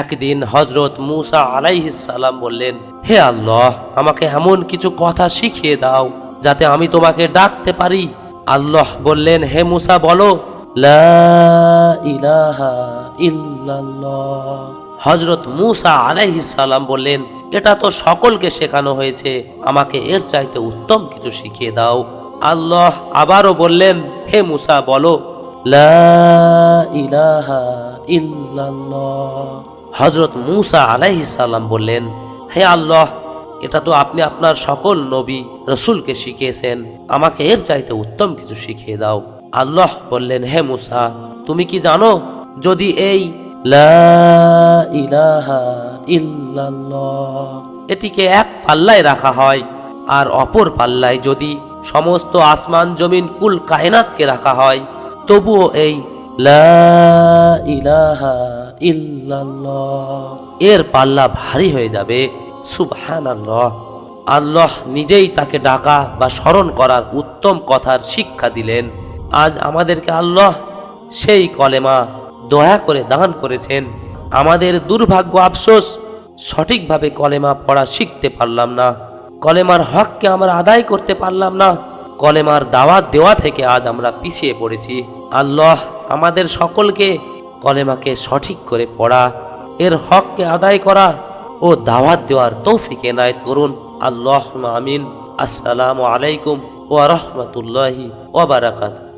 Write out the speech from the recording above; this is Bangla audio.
একদিন হজরত মুসা আলাইহিসাল্লাম বললেন, হে আল্লাহ, আমাকে এমন কিছু কথা শিখিয়ে দাও যাতে আমি তোমাকে ডাকতে পারি। আল্লাহ বললেন, হে মুসা, বলো হজরত মুসা আলাইহিসাল্লাম বললেন, এটা তো সকলকে শেখানো হয়েছে, আমাকে এর চাইতে উত্তম কিছু শিখিয়ে দাও। আল্লাহ আবারও বললেন, হে মুসা, বলো, লা ইলাহা ইল্লাল্লাহ। হজরত মুসা আলাইহিসাল্লাম বললেন, হে আল্লাহ, এটা তো আপনি আপনার সকল নবী রসুলকে শিখিয়েছেন, আমাকে এর চাইতে উত্তম কিছু শিখিয়ে দাও। আল্লাহ বললেন, হে মুসা, তুমি কি জানো যদি এই এটিকে এক পাল্লায় রাখা হয় আর অপর পাল্লায় যদি সমস্ত আসমান জমিন কুল কায়নাতকে রাখা হয়, তবুও এই এর পাল্লা ভারী হয়ে যাবে। সুবহান আল্লাহ আল্লাহ নিজেই তাকে ডাকা বা স্মরণ করার উত্তম কথার শিক্ষা দিলেন। আজ আমাদেরকে আল্লাহ সেই কলেমা দয়া করে দান করেছেন। আমাদের দুর্ভাগ্য আফসোস, সঠিকভাবে কলেমা পড়া শিখতে পারলাম না। কলেমার হককে আমরা আদায় করতে পারলাম না। কলেমার দাওয়াত দেওয়া থেকে আজ আমরা পিছিয়ে পড়েছি। আল্লাহ আমাদের সকলকে কলেমাকে সঠিক করে পড়া, এর হককে আদায় করা ও দাওয়াত দেওয়ার তৌফিক এনায়েত করুন। আল্লাহ আমিন। আসসালামু আলাইকুম ওয়া রাহমাতুল্লাহি ওয়া বারাকাতুহু।